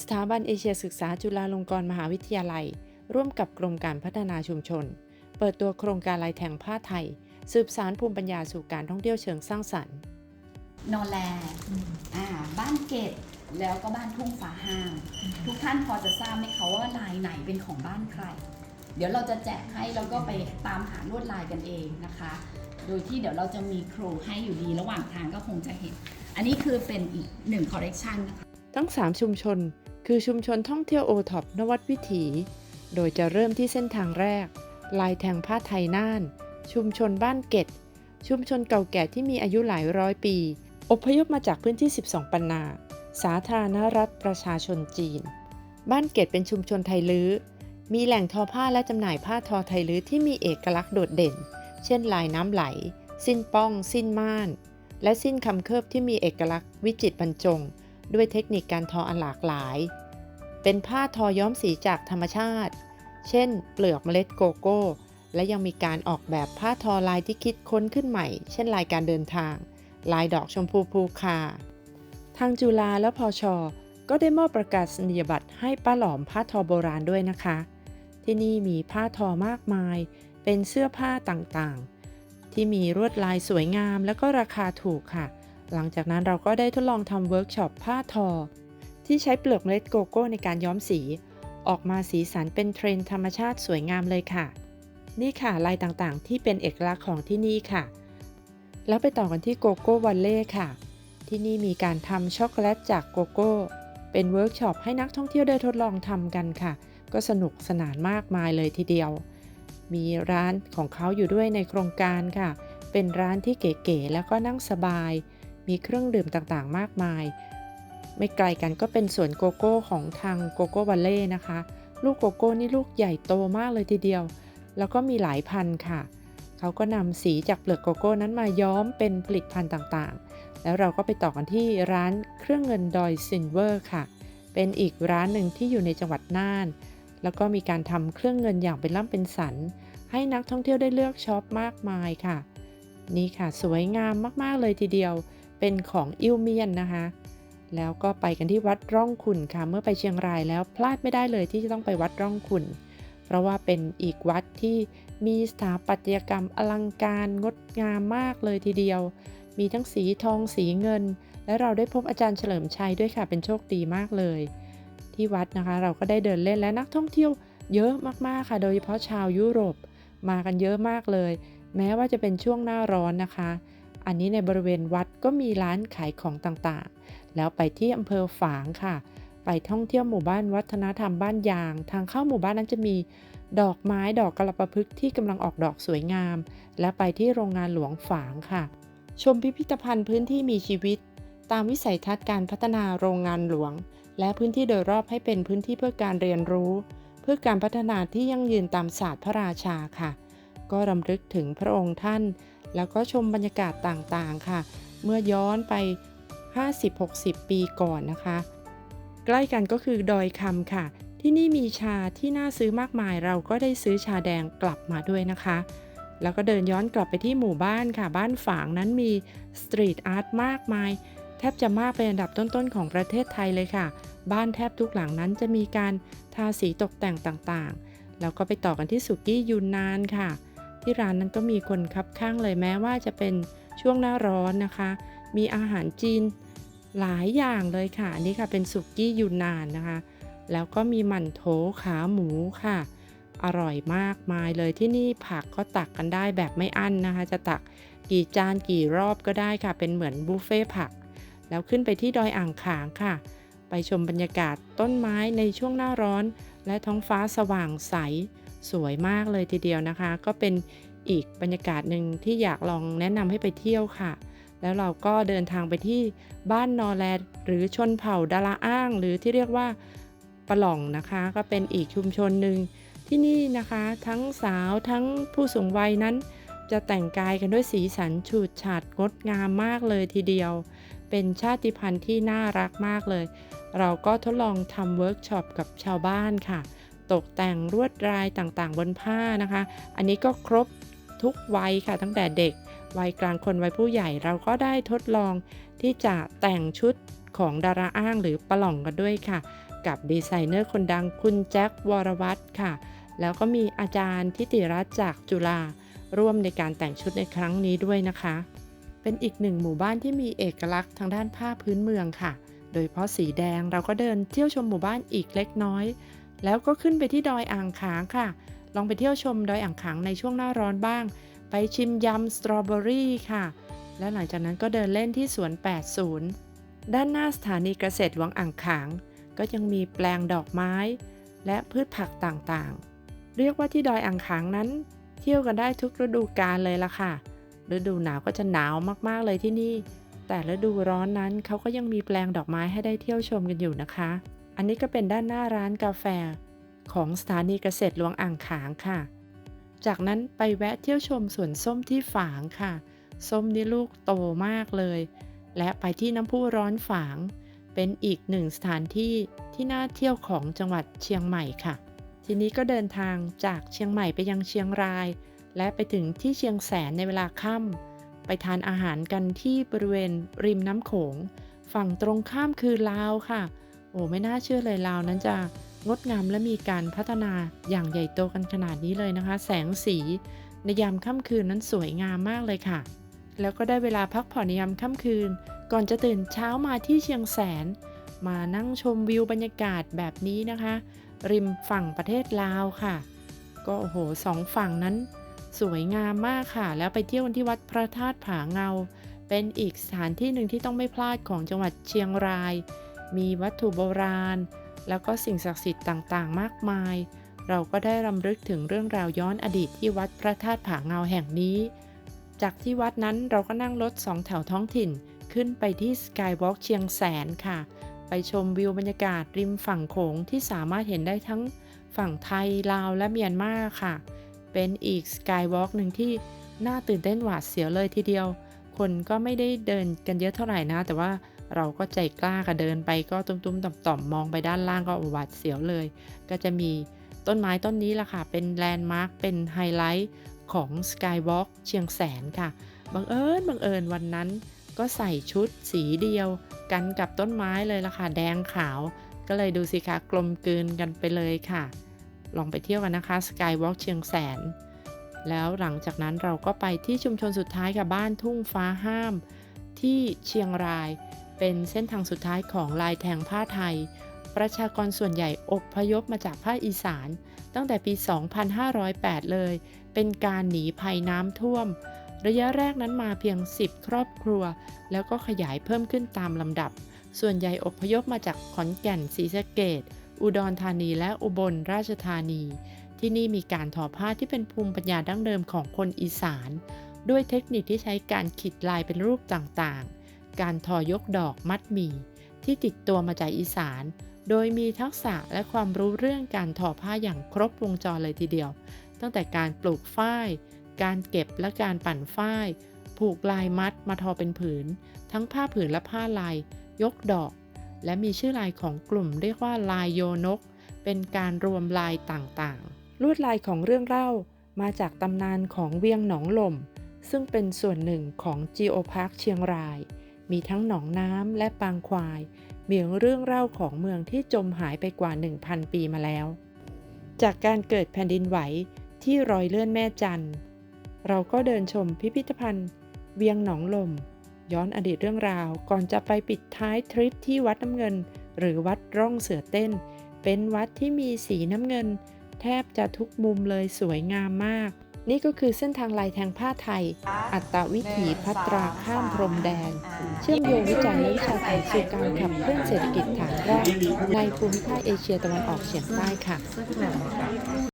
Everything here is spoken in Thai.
สถาบันเอเชียศึกษาจุฬาลงกรณ์มหาวิทยาลัย ร่วมกับกรมการพัฒนาชุมชน เปิดตัวโครงการลายแทงผ้าไทย สืบสารภูมิปัญญาสู่การท่องเที่ยวเชิงสร้างสรรค์นอแลอ่าบ้านเกตแล้วก็บ้านทุ่งฟ้าห้ามทุกท่านพอจะทราบไหมคะว่าลายไหนเป็นของบ้านใคร เดี๋ยวเราจะแจกให้แล้วก็ไปตามหาลวดลายกันเองนะคะ โดยที่เดี๋ยวเราจะมีครูให้อยู่ดีระหว่างทางก็คงจะเห็น อันนี้คือเป็นอีกหนึ่งคอลเลกชันนะคะทั้ง 3 ชุมชน คือชุมชนท่องเที่ยวโอท็อปนวัดวิถี โดยจะเริ่มที่เส้นทางแรก ลายแทงผ้าไทยน่าน ชุมชนบ้านเก็ดชุมชนเก่าแก่ที่มีอายุหลายร้อยปี อพยพมาจากพื้นที่ 12 ปันนา สาธารณรัฐประชาชนจีน บ้านเก็ดเป็นชุมชนไทยลื้อ มีแหล่งทอผ้าและจำหน่ายผ้าทอไทยลื้อที่มีเอกลักษณ์โดดเด่น เช่นลายน้ำไหล สิ้นป้อง สิ้นม่าน และสิ้นคำเคิบที่มีเอกลักษณ์วิจิตรบรรจง ด้วยเทคนิคการทออันหลากหลาย เป็นผ้าทอย้อมสีจากธรรมชาติ เช่น เปลือกเมล็ดโกโก้ และยังมีการออกแบบผ้าทอลายที่คิดค้นขึ้นใหม่ เช่นลายการเดินทาง ลายดอกชมพูภูคา ทางจุฬาและพอชอก็ได้มอบประกาศนียบัตรให้ป้าหลอมผ้าทอโบราณด้วยนะคะ ที่นี่มีผ้าทอมากมาย เป็นเสื้อผ้าต่างๆ ที่มีลวดลายสวยงามและก็ราคาถูกค่ะ หลังจากนั้นเราก็ได้ทดลองทำเวิร์กช็อปผ้าทอ ที่ใช้เปลือกเมล็ดโกโก้ในการย้อมสี ออกมาสีสันเป็นเทรนด์ธรรมชาติสวยงามเลยค่ะ นี่ค่ะลายต่างๆ ที่เป็นเอกลักษณ์ของที่นี่ค่ะ แล้วไปต่อกันที่โกโก้วันเล่ค่ะ ที่นี่มีการทำช็อกโกแลตจากโกโก้ เป็นเวิร์กช็อปให้นักท่องเที่ยวได้ทดลองทำกันค่ะ ก็สนุกสนานมากมายเลยทีเดียว มีร้านของเขาอยู่ด้วยในโครงการค่ะ เป็นร้านที่เก๋ๆแล้วก็นั่งสบาย มีเครื่องดื่มต่างๆ มากมาย ไม่ไกลกันก็เป็นสวนโกโก้ของทางโกโก้วัลเล่นะคะ ลูกโกโก้นี่ลูกใหญ่โตมากเลยทีเดียว แล้วก็มีหลายพันค่ะ เขาก็นำสีจากเปลือกโกโก้นั้นมาย้อมเป็นผลิตภัณฑ์ต่างๆ แล้วเราก็ไปต่อกันที่ร้านเครื่องเงินดอยซินเวอร์ค่ะ เป็นอีกร้านหนึ่งที่อยู่ในจังหวัดน่าน แล้วก็มีการทำเครื่องเงินอย่างเป็นล่ำเป็นสัน ให้นักท่องเที่ยวได้เลือกช็อปมากมายค่ะนี่ค่ะ สวยงามมาก ๆ เลยทีเดียว เป็นของอิวเมียนนะคะ แล้วก็ไปกันที่วัดร่องขุนค่ะ เมื่อไปเชียงรายแล้วพลาดไม่ได้เลยที่จะต้องไปวัดร่องขุนเพราะว่าเป็นอีกวัดที่มีสถาปัตยกรรมอลังการงดงามมากเลยทีเดียว มีทั้งสีทองสีเงิน และเราได้พบอาจารย์เฉลิมชัยด้วยค่ะ เป็นโชคดีมากเลย ที่วัดนะคะเราก็ได้เดินเล่นและนักท่องเที่ยวเยอะมากๆค่ะ โดยเฉพาะชาวยุโรปมากันเยอะมากเลย แม้ว่าจะเป็นช่วงหน้าร้อนนะคะ อันนี้ในบริเวณวัดก็มีร้านขายของต่างๆ แล้วไปที่อำเภอฝางค่ะ ไปท่องเที่ยวหมู่บ้านวัฒนธรรมบ้านยาง ทางเข้าหมู่บ้านนั้นจะมีดอกไม้ดอกกระประพฤกษ์ที่กำลังออกดอกสวยงาม และไปที่โรงงานหลวงฝางค่ะ ชมพิพิธภัณฑ์พื้นที่มีชีวิต ตามวิสัยทัศน์การพัฒนาโรงงานหลวง และพื้นที่โดยรอบให้เป็นพื้นที่เพื่อการเรียนรู้ เพื่อการพัฒนาที่ยั่งยืนตามศาสตร์พระราชาค่ะ ก็รำลึกถึงพระองค์ท่าน แล้วก็ชมบรรยากาศต่างๆค่ะ เมื่อย้อนไป 50-60 ปีก่อนนะคะ ใกล้กันก็คือดอยคำค่ะ ที่นี่มีชาที่น่าซื้อมากมายเราก็ได้ซื้อชาแดงกลับมาด้วยนะคะ แล้วก็เดินย้อนกลับไปที่หมู่บ้านค่ะ บ้านฝางนั้นมีสตรีทอาร์ตมากมาย แทบจะมากเป็นอันดับต้นๆของประเทศไทยเลยค่ะ บ้านแทบทุกหลังนั้นจะมีการทาสีตกแต่งต่างๆ แล้วก็ไปต่อกันที่สุกี้ยูนนานค่ะ ที่ร้านนั้นก็มีคนคับข้างเลยแม้ว่าจะเป็นช่วงหน้าร้อนนะคะ มีอาหารจีนหลายอย่างเลยค่ะอันนี้ค่ะเป็นสุกี้ยูนนานนะคะ แล้วก็มีหมั่นโถขาหมูค่ะ อร่อยมากมายเลยที่นี่ผักก็ตักกันได้แบบไม่อั้นนะคะ จะตักกี่จานกี่รอบก็ได้ค่ะ เป็นเหมือนบุฟเฟ่ผัก แล้วขึ้นไปที่ดอยอ่างขางค่ะ ไปชมบรรยากาศต้นไม้ในช่วงหน้าร้อน และท้องฟ้าสว่างใสสวยมากเลยทีเดียวนะคะ ก็เป็น อีกบรรยากาศหนึ่งที่อยากลองแนะนำให้ไปเที่ยวค่ะ แล้วเราก็เดินทางไปที่บ้านนอแลดหรือชนเผ่าดาราอ้าง หรือที่เรียกว่าปะหล่องนะคะ ก็เป็นอีกชุมชนหนึ่งที่นี่นะคะ ทั้งสาวทั้งผู้สูงวัยนั้น จะแต่งกายกันด้วยสีสันฉูดฉาดงดงามมากเลยทีเดียว เป็นชาติพันธุ์ที่น่ารักมากเลย เราก็ทดลองทำเวิร์กช็อปกับชาวบ้านค่ะ ตกแต่งลวดลายต่างๆบนผ้านะคะ อันนี้ก็ครบ ทุกวัยค่ะตั้งแต่เด็ก วัยกลางคนวัยผู้ใหญ่เราก็ได้ทดลองที่จะแต่งชุดของดาราอ้างหรือปะหล่องกันด้วยค่ะ กับดีไซเนอร์คนดังคุณแจ็ควรวัตรค่ะ แล้วก็มีอาจารย์ทิติรัตน์จากจุฬาร่วมในการแต่งชุดในครั้งนี้ด้วยนะคะ เป็นอีกหนึ่งหมู่บ้านที่มีเอกลักษณ์ทางด้านผ้าพื้นเมืองค่ะ โดยเฉพาะสีแดงเราก็เดินเที่ยวชมหมู่บ้านอีกเล็กน้อย แล้วก็ขึ้นไปที่ดอยอ่างขางค่ะ ลองไปเที่ยวชมดอยอ่างขางในช่วงหน้าร้อนบ้าง ไปชิมยำสตรอเบอรี่ค่ะ และหลังจากนั้นก็เดินเล่นที่สวน 80 ด้านหน้าสถานีเกษตรหลวงอ่างขาง ก็ยังมีแปลงดอกไม้ และพืชผักต่างๆ เรียกว่าที่ดอยอ่างขางนั้น เที่ยวกันได้ทุกฤดูกาลเลยล่ะค่ะ ฤดูหนาวก็จะหนาวมากๆเลยที่นี่ แต่ฤดูร้อนนั้นเขาก็ยังมีแปลงดอกไม้ให้ได้เที่ยวชมกันอยู่นะคะ อันนี้ก็เป็นด้านหน้าร้านกาแฟ ของสถานีเกษตรหลวงอ่างขางค่ะ จากนั้นไปแวะเที่ยวชมสวนส้มที่ฝางค่ะ ส้มนี่ลูกโตมากเลย และไปที่น้ำพุร้อนฝาง เป็นอีกหนึ่งสถานที่ที่น่าเที่ยวของจังหวัดเชียงใหม่ค่ะ ทีนี้ก็เดินทางจากเชียงใหม่ไปยังเชียงราย และไปถึงที่เชียงแสนในเวลาค่ำไปทานอาหารกันที่บริเวณริมน้ำโขง ฝั่งตรงข้ามคือลาวค่ะ โอ้ไม่น่าเชื่อเลยลาวนั้นจะ งดงามและมีการพัฒนาอย่างใหญ่โตกันขนาดนี้เลยนะคะ แสงสีในยามค่ำคืนนั้นสวยงามมากเลยค่ะ แล้วก็ได้เวลาพักผ่อนในยามค่ำคืน ก่อนจะตื่นเช้ามาที่เชียงแสน มานั่งชมวิวบรรยากาศแบบนี้นะคะ ริมฝั่งประเทศลาวค่ะ ก็โอ้โหสองฝั่งนั้น สวยงามมากค่ะ แล้วไปเที่ยวกันที่วัดพระธาตุผาเงา เป็นอีกสถานที่หนึ่งที่ต้องไม่พลาดของจังหวัดเชียงราย มีวัตถุโบราณ แล้วก็สิ่งศักดิ์สิทธิ์ต่างๆ มากมาย เราก็ได้รำลึกถึงเรื่องราวย้อนอดีตที่วัดพระธาตุผาเงาแห่งนี้ จากที่วัดนั้นเราก็นั่งรถสองแถวท้องถิ่น ขึ้นไปที่สกายวอล์กเชียงแสนค่ะ ไปชมวิวบรรยากาศริมฝั่งโขงที่สามารถเห็นได้ทั้งฝั่งไทยลาวและเมียนมาค่ะ เป็นอีกสกายวอล์กหนึ่งที่น่าตื่นเต้นหวาดเสียวเลยทีเดียว คนก็ไม่ได้เดินกันเยอะเท่าไหร่นะ แต่ว่า เราก็ใจกล้าค่ะเดินไปก็ตุ้มๆต่อมๆมองไปด้านล่างก็หวาดเสียวเลย ก็จะมีต้นไม้ต้นนี้ล่ะค่ะ เป็นแลนด์มาร์คเป็นไฮไลท์ของสกายวอล์กเชียงแสนค่ะบังเอิญบังเอิญวันนั้นก็ใส่ชุดสีเดียวกันกับต้นไม้เลยล่ะค่ะ แดงขาว ก็เลยดูสิคะกลมกลืนกันไปเลยค่ะ ลองไปเที่ยวกันนะคะ Skywalk เชียงแสน แล้วหลังจากนั้นเราก็ไปที่ชุมชนสุดท้ายกับบ้านทุ่งฟ้าห้าม ที่เชียงราย เป็นเส้นทางสุดท้ายของลายแทงผ้าไทย ประชากรส่วนใหญ่อบพยพมาจากภาคอีสาน ตั้งแต่ปี 2508 เลย เป็นการหนีภัยน้ำท่วม ระยะแรกนั้นมาเพียง 10 ครอบครัว แล้วก็ขยายเพิ่มขึ้นตามลำดับ ส่วนใหญ่อพยพมาจากขอนแก่นศรีสะเกดอุดรธานีและอุบลราชธานี ที่นี่มีการทอผ้าที่เป็นภูมิปัญญาดั้งเดิมของคนอีสาน ด้วยเทคนิคที่ใช้การขีดลายเป็นรูปต่างๆ การทอยกดอกมัดหมี่ที่ติดตัวมาจากอีสาน โดยมีทักษะและความรู้เรื่องการทอผ้าอย่างครบวงจรเลยทีเดียว ตั้งแต่การปลูกฝ้าย การเก็บและการปั่นฝ้าย ผูกลายมัดมาทอเป็นผืน ทั้งผ้าผืนและผ้าลาย ยกดอก และมีชื่อลายของกลุ่มเรียกว่าลายโยนก เป็นการรวมลายต่างๆ ลวดลายของเรื่องเล่ามาจากตำนานของเวียงหนองลมซึ่งเป็นส่วนหนึ่งของ Geo Park เชียงราย มีทั้งหนองน้ำและปางควายมีเรื่องเล่าของเมืองที่จมหายไปกว่า 1,000 ปีมาแล้ว จากการเกิดแผ่นดินไหวที่รอยเลื่อนแม่จันเราก็เดินชมพิพิธภัณฑ์ เวียงหนองลม ย้อนอดีตเรื่องราวก่อนจะไปปิดท้ายทริปที่วัดน้ำเงิน หรือวัดร่องเสือเต้น เป็นวัดที่มีสีน้ำเงิน แทบจะทุกมุมเลยสวยงามมาก นี่ก็คือเส้นทางลายแทงผ้าไทย อัตวิถีพัตราข้ามพรมแดน เชื่อมโยงวิจัยและวิชาการสู่การขับเคลื่อนเศรษฐกิจฐานรากในภูมิภาคเอเชียตะวันออกเฉียงใต้ค่ะ